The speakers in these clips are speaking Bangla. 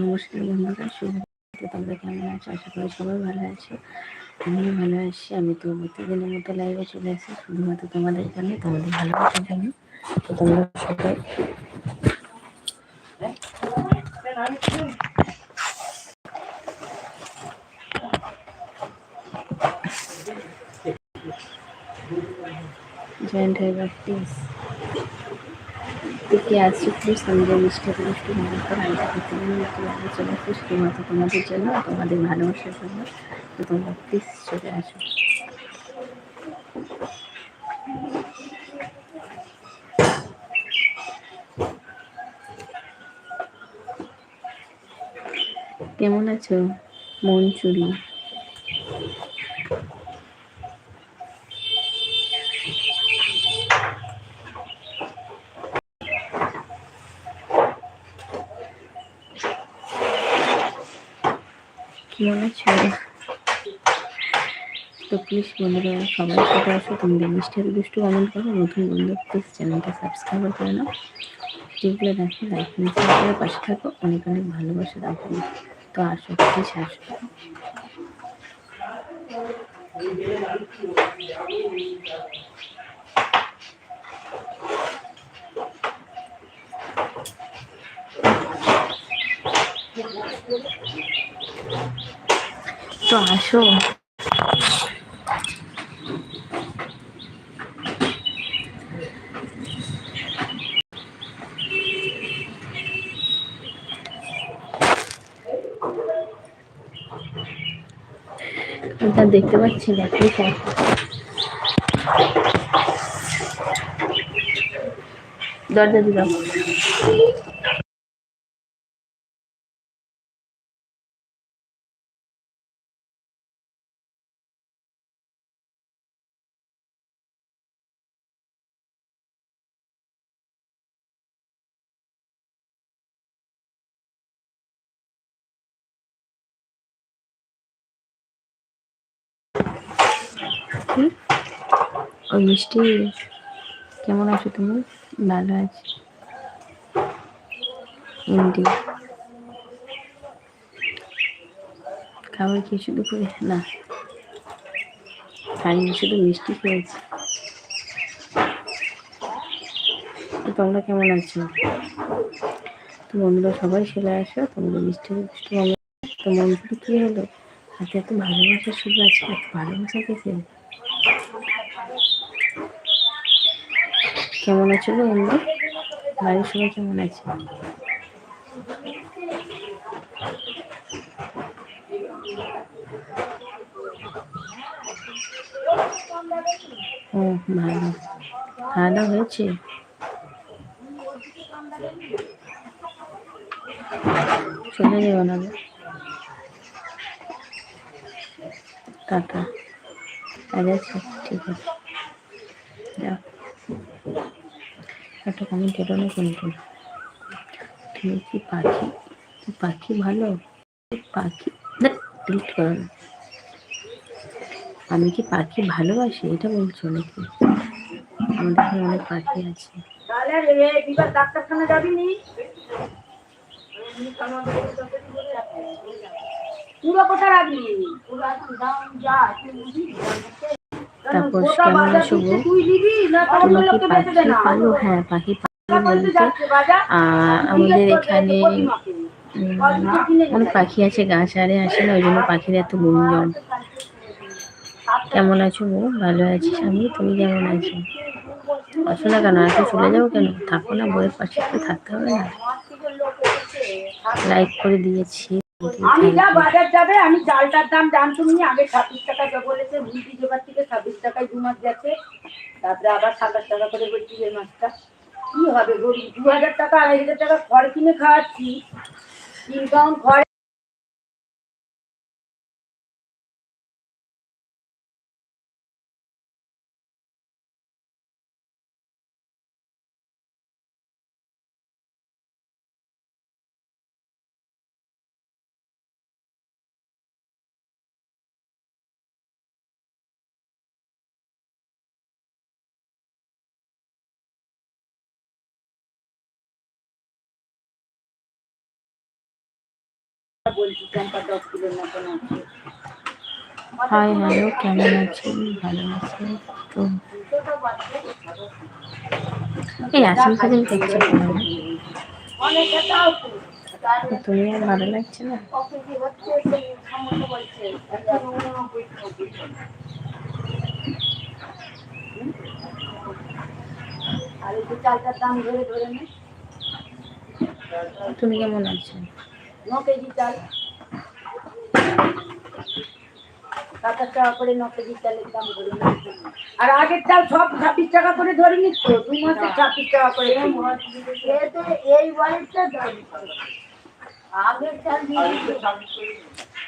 নমস্কার বন্ধুরা, শুভ তোমরা কেমন আছো? আশা করি সবাই ভালো আছো। আমিও ভালো আছি। আমি তো প্রতিদিনের মতো লাইভে চলে আসি, শুধুমাত্র তোমাদের জন্য তোমাদের ভালোবাসার জন্য। তো তোমরা সবাই জয়েন্ট হয়ে প্লিজ থেকে আসছি প্লিজ আমাদের মিষ্টি মিষ্টি মনে করে, আমি প্রতিদিন লাইভে চলে আসি শুধুমাত্র তোমাদের জন্য, তোমাদের ভালোবাসার জন্য। তো তোমরা প্লিজ চলে আসো। কেমন আছো? মন চুরি। কেমন আছো তো প্লিজ বন্ধুরা, সবাই সাথে আসো। তোমাদের মিষ্টি দুষ্টু কমেন্ট করো, নতুন বন্ধু প্লিজ চ্যানেলটা সাবস্ক্রাইব করে নাও। ভিডিওগুলো দেখো লাইক করে পাশে থাকো। অনেক অনেক ভালোবাসা রাখো। তো আসো প্লিজ আসো। তো আসো। ওটা দেখতে পাচ্ছি না ঠিক আছে দরজা দিলাম ওই মিষ্টি। কেমন আছো তুমি? ভালো আছি। হিন্দি খাবার খেয়েছো দুপুরে না। খাইনি, শুধু মিষ্টি খেয়েছি। তোমরা কেমন আছো? তো বন্ধুরা, সবাই চলে আসো। তোমাদের মিষ্টি মিষ্টি তো মন্দিরে কী হলো? হাতে এত ভালোবাসা শুধু আজকে, এত ভালোবাসা গেছে কেমন আছো গো বাড়ির সবাই কেমন আছে? ও, ভালো। খাওয়া দাওয়া হয়েছে? চলে যাব না টাটা। ঠিক আছে। যাও। একটা কমেন্ট এলো না তুমি কি পাখি? পাখি ভালো? পাখি? ডিলিট করো না। আমি কি পাখি ভালোবাসি? এটা বলছো নাকি? আমাদের এখানে অনেক পাখি আছে। ডাক্তারখানা যাবি নি? পুরো কথা রাখবি? তারপর কেমন আছো গো? তুমি কি পাখি পালো? হ্যাঁ পাখি পালো বলতে। আমাদের এখানে অনেক পাখি আছে গাছ আরে আসে না ওই জন্য পাখির এত গুঞ্জন। কেমন আছো গো? ভালো আছিস আমি তুমি কেমন আছো? আসো না কেন আজকে চলে যাব কেন? থাকো না বইয়ের পাশে থাকতে হবে না। লাইক করে দিয়েছি। আমি যা বাজার যাবে আমি চালটার দাম জানতো নি আগে ছাব্বিশ টাকা বলেছে ভুলটি জোগাড় থেকে ছাব্বিশ টাকায় দু মাস গেছে তারপরে আবার সাতাশ টাকা করে বলছি এই মাছটা কি হবে গরিব দু হাজার টাকা আড়াই হাজার টাকা খড় কিনে খাওয়াচ্ছি। ইনকাম খড় হাই হ্যালো কেমন আছেন? ভালো আছেন? তো এই আসল কাজে দেখছি তুমি আর ভালো লাগছে নে। তুমি কেমন আছো? ন কেজি চাল সাত টাকা করে ন কেজি চালের দাম ধরে আর আগের চাল সব ছাব্বিশ টাকা করে ধরে নিচ্ছ দু মাসে ছাব্বিশ টাকা করে। এই ওয়ালেটটা দাম। আগের চাল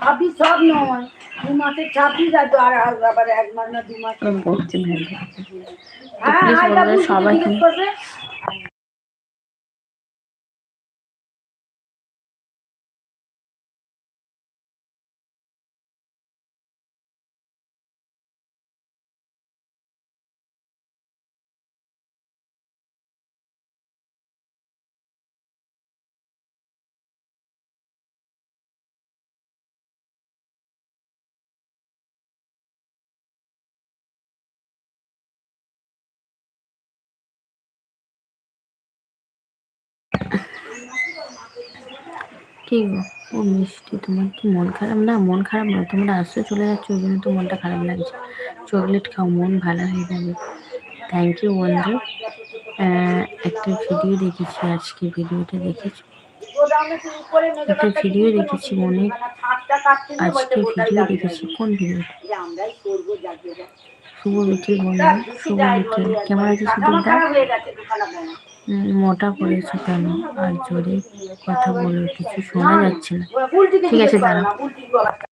ছাব্বিশ সব নয় দু মাসে ছাব্বিশ আর আবার এক মাস না দু মাস। হ্যাঁ। জিজ্ঞেস করবে। কি গো ও মিষ্টি, তোমার কি মন খারাপ? না, মন খারাপ না তোমরা আসছো চলে যাচ্ছ, ওই জন্য তো মনটা খারাপ লাগছে। চকলেট খাও, মন ভালো হয়ে যাবে। থ্যাংক ইউ বন্ধু। একটা ভিডিও দেখেছি, আজকে ভিডিওটা দেখেছি? একটা ভিডিও দেখেছি। মনে। আজকে ভিডিও দেখেছি, কোন ভিডিও। শুভ বিকেল, বন্ধু। শুভ বিকেল। কেমন বলি। আছে টাকা আমার সুদীপদা মোটা করেছ কেন? আর জোরে কথা বলো কিছু শোনা যাচ্ছে না। ঠিক আছে, জিজ্ঞেস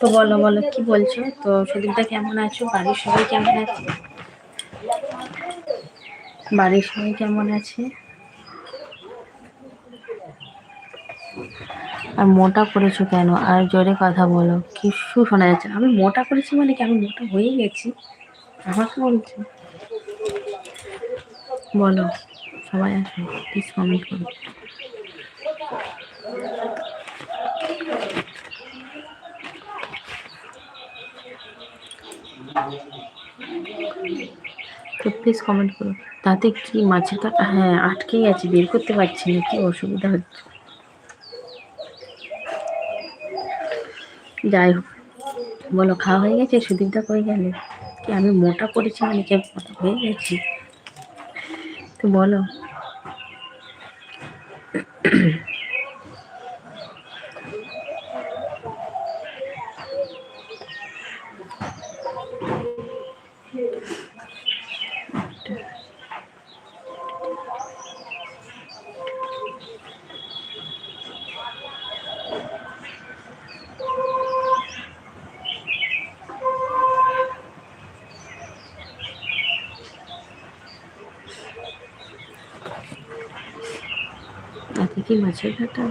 তো বলো বলো, কি বলছো? তো সুদীপদা কেমন আছো? বাড়ির সবাই কেমন আছে? বাড়ির সবাই কেমন আছে? আর মোটা করেছ কেন? আর জোরে কথা বলো। কিছু শোনা যাচ্ছে? আমি মোটা করেছি মানে কি আমি মোটা হয়ে গেছি? আমাকে বলছো। বলো, সবাই আসো প্লিজ কমেন্ট করো। তো প্লিজ কমেন্ট করো। তাতে কি মাছের কাটা হ্যাঁ আটকে গেছে বের করতে পারছি না, কি অসুবিধা হচ্ছে? যাই হোক, বলো, খাওয়া হয়ে গেছে? সুদীপদা কই গেলে? কি আমি মোটা করেছি মানে কি হয়ে গেছি? তো বলো। তাতে কি মাছের কাটা?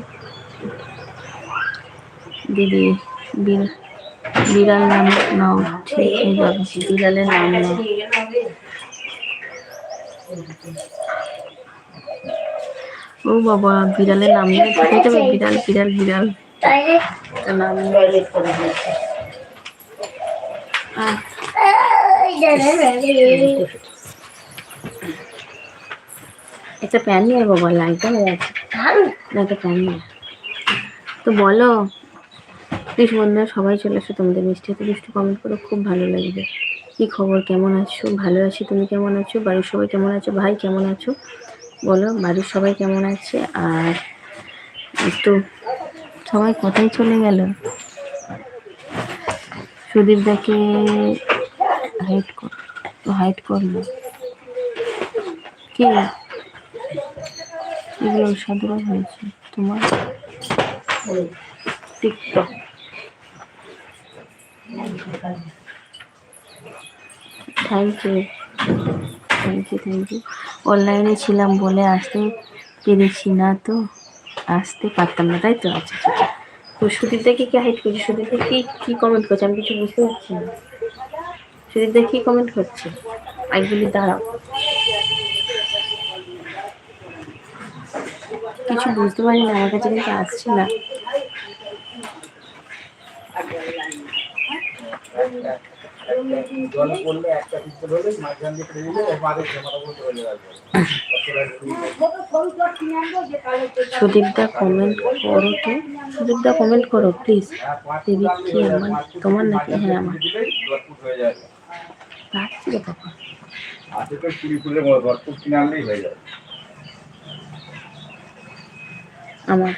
দিদি বিড় বিড়াল নাম নাও। ঠিক হয়ে যাবে বিড়ালের নাম নাও। ও বাবা বিড়ালের নাম নিয়ে ঠিক যাবে বিড়াল বিড়াল বিড়াল। নাম একটা প্যান নিয়ে বাবা লাইটটা হয়ে না নিয়ে তো বলো প্লিজ বন্ধুরা, সবাই চলে এসো তোমাদের মিষ্টি হাতে মিষ্টি কমেন্ট করো, খুব ভালো লাগবে। কি খবর, কেমন আছো? ভালো আছি, তুমি কেমন আছো? বাড়ির সবাই কেমন আছো? ভাই কেমন আছো? বলো, বাড়ির সবাই কেমন আছে? আর একটু সবাই কোথায় চলে গেল। সুদীপ দাকে হাইট কর তো হাইট করল কি? এগুলো সাধারণ হয়েছে তোমার TikTok. Thank you thank you thank you অনলাইনে ছিলাম বলে আসতে পেরেছি না তো, আসতে পারতাম না, তাই তো? আচ্ছা আচ্ছা আচ্ছা। তো সুদীপদা কি হাইট করছে? সুদীপদা কি কি কমেন্ট করছে? আমি কিছু বুঝতে পারছি না। সুদীপদা কি কমেন্ট করছে? আইগুলি দাঁড়াও। কিছু বুঝতে পারি না, আমার কাছে কিন্তু আসছে না। সুদীপদা কমেন্ট করো তো। সুদীপদা কমেন্ট করো প্লিজ দেবী আমার? তোমার নাকি? হ্যাঁ আমার। বাবা। তো কুড়ি ভরপুর কিনে আনলেই হয়ে যাবে। আমার।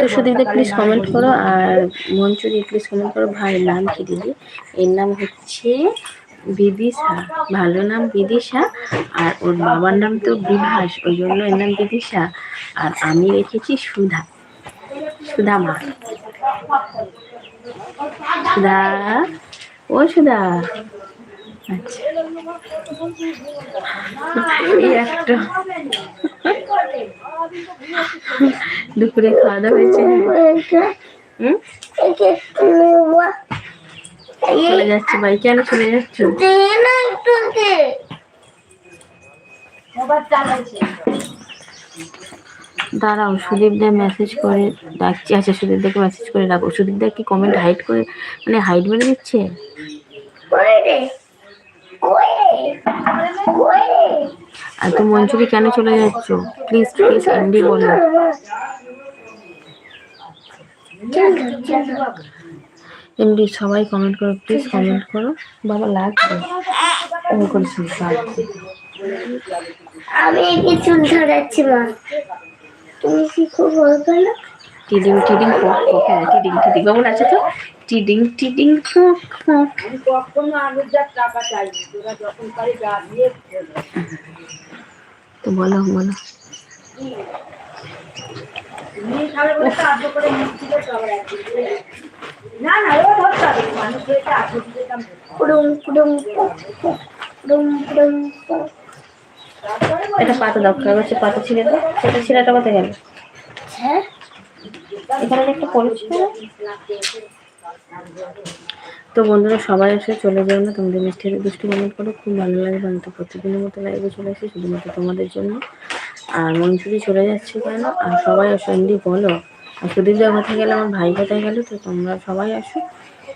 তো সুদীপদা প্লিজ কমেন্ট করো আর মঞ্চুরি প্লিজ কমেন্ট করো ভাই নাম কি দিদি? এর নাম হচ্ছে বিদিশা, ভালো নাম বিদিশা আর ওর বাবার নাম তো বিভাস, ওই জন্য এর নাম বিদিশা আর আমি রেখেছি সুধা সুধা মা। সুধা, ও সুধা। একটা। দুপুরে খাওয়া দাওয়া হয়েছে? চলে যাচ্ছে চলে দাঁড়াও সুদীপদা মেসেজ করে ডাকছি। আচ্ছা সুদীপ দাকে মেসেজ করে রাখো। সুদীপদা কি কমেন্ট হাইড করে মানে হাইড মেরে দিচ্ছে? আর তুমি মঞ্জুরি কেন চলে যাচ্ছ? প্লিজ প্লিজ এমডি বলো। এমডি সবাই কমেন্ট করো প্লিজ কমেন্ট করো। বাবা লাগবে। ও করেছি আমি কি চুল ধরাচ্ছি মা। তুমি কি খুব না টিডিং টিডিং পক পক হ্যাঁ টিডিং টিডিং। বাবুন আছে তো, টিডিং টিডিং পক আমি কখনো আলুর যা টাকা চাইনি তোরা যখন পারি যা দিয়ে তো বলো বলো। না না ও ধরতে এটা এটা পাতা দাও, কাগজে পাতা ছিঁড়ে দাও। সেটা ছিঁড়াটা কোথায় গেল? হ্যাঁ? এখানে একটা তো বন্ধুরা, সবাই এসে চলে যাও না? তোমাদের মিষ্টি দুষ্টু কমেন্ট করো খুব ভালো লাগবে আমি তো প্রতিদিনের মতো লাইভে চলে আসি, শুধুমাত্র তোমাদের জন্য। আর মঞ্জুরি চলে যাচ্ছে কেন? আর সবাই আসো, এমনি বলো। আর সুদীপ যা কোথায় গেলে? আমার ভাই কোথায় গেলো? তো তোমরা সবাই আসো।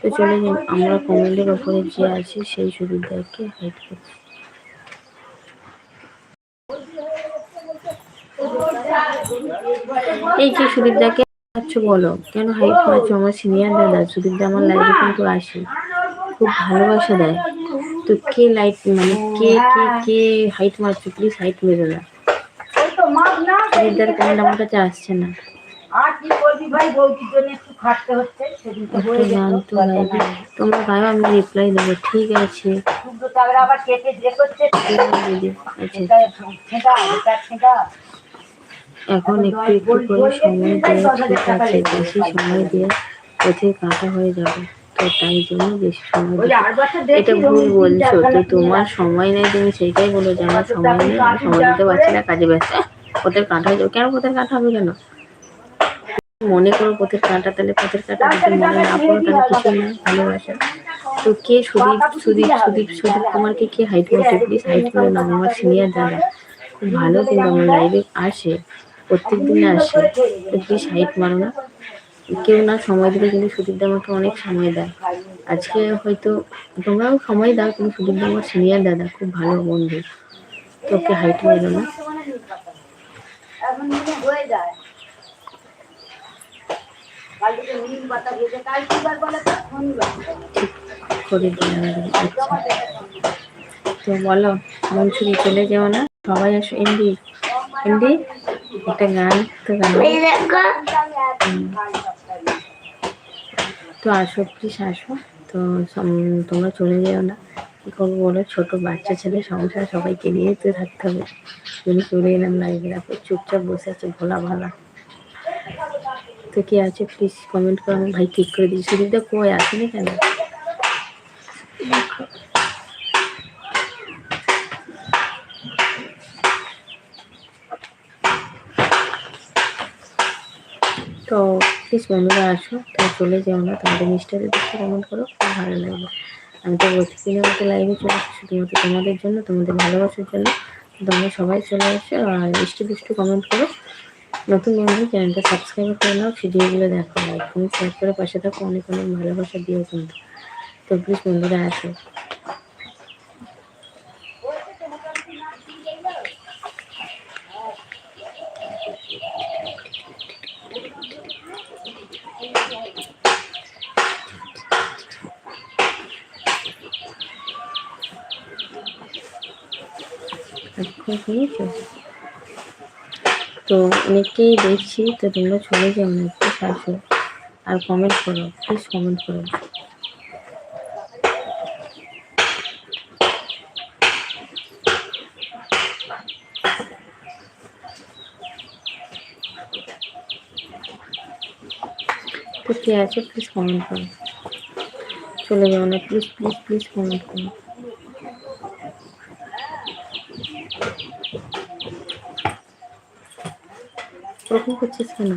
তো চলে যান আমরা কমেন্টের ওপরে যে আছি, সেই সুদীপ দাকে হাইট করছি। এই যে সুদীপ দাকে আচ্ছা বলো কেন হাইট মারছো আমার সিনিয়র দাদা? সুদীপ আমার লাইভে কিন্তু আসে খুব ভালোবাসা দেয়। তো কে লাইট মানে কে কে কে হাইট মারছো? প্লিজ হাইট মেরে না কমেন্ট আমার কাছে আসছে না। ভাই। তোমরা আমি রিপ্লাই দেবো ঠিক আছে। দিদি। আচ্ছা এখন একটু একটু করে সময় দিয়ে ঠিক আছে বেশি সময় দিয়ে পথে কাঁটা হয়ে যাবে। তো তাই জন্য বেশি সময় এটা ভুল বলছো তো তোমার সময় নেই তুমি সেইটাই বলো যে আমার সময় নেই আমি সময় দিতে পারছি না কাজে ব্যস্ত। পথের কাঁটা হয়ে যাবে। কেন পথের কাঁটা হবে কেন? মনে করো পথের কাঁটা তাহলে পথের কাঁটা যদি মনে না করো তাহলে কিছু না ভালোবাসা। তো কে সুদীপ সুদীপ সুদীপ সুদীপ কুমারকে কে হাইট করছে প্লিজ হাইট করে নাও আমার সিনিয়র দাদা খুব ভালো কিন্তু আমার লাইভে আসে। প্রত্যেক দিন আসে। প্লিজ হাইট মারো না। কেউ না সময় দিলে কিন্তু সুদীপ আমাকে অনেক সময় দেয়। আজকে হয়তো তোমরাও সময় দাও, কিন্তু সুদীপ আমার সিনিয়র দাদা খুব ভালো বন্ধু। তোকে হাইট মেরো না। মনে করে তো বলো, মনসুরি চলে যেও না। সবাই আসো। MD MD? একটা গান তো তো আসো প্লিজ আসো। তো তোমরা চলে যেও না। কী করব বলো? ছোট বাচ্চা ছেলে সংসার সবাইকে নিয়ে তো থাকতে হবে। তুমি চলে এলাম লাইভে রাখো চুপচাপ বসে আছে, ভোলা ভালা। তো কে আছে? প্লিজ কমেন্ট করো। ভাই ঠিক করে দিই সুদীপদা কই? আসেনি কেন? তো প্লিজ বন্ধুরা আসো, তো চলে যাও না তোমাদের মিস্টারের দিকে কমেন্ট করো, খুব ভালো লাগবে আমি তো প্রতিদিনের মতো লাইভে চলে আসছি, শুধুমাত্র তোমাদের জন্য, তোমাদের ভালোবাসার জন্য। তোমরা সবাই চলে আসো আর মিষ্টি মিষ্টি কমেন্ট করো। নতুন বন্ধু চ্যানেলটা সাবস্ক্রাইব করে নাও, ভিডিওগুলো দেখো। লাইক তুমি শেয়ার করে পাশে থাকো। অনেক অনেক ভালোবাসা দিও কিন্তু। তো প্লিজ বন্ধুরা আসো। আজকে বুঝেছ তো অনেককেই দেখছি, তো তোমরা চলে যাও না প্লিজ আসো আর কমেন্ট করো প্লিজ কমেন্ট করো। তো কে আছে প্লিজ কমেন্ট করো। চলে যাও না প্লিজ প্লিজ প্লিজ কমেন্ট করো। ওরকম করছিস কেন?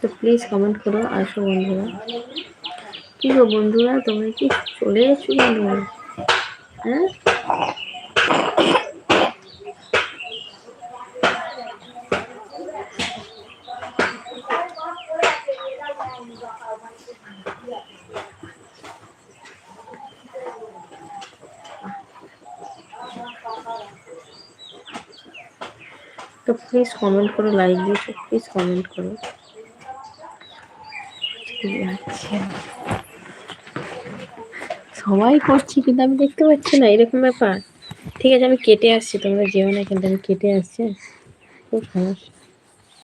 তো প্লিজ কমেন্ট করো আসো বন্ধুরা। কি গো বন্ধুরা, তোমরা কি চলে এসছো বন্ধুরা? হ্যাঁ? প্লিজ কমেন্ট করো লাইক দিয়েছ প্লিজ কমেন্ট করো। সবাই করছি কিন্তু আমি দেখতে পাচ্ছি না, এরকম ব্যাপার। ঠিক আছে, আমি কেটে আসছি, তোমরা যেও না কিন্তু আমি কেটে আসছি। খুব সমস্যা।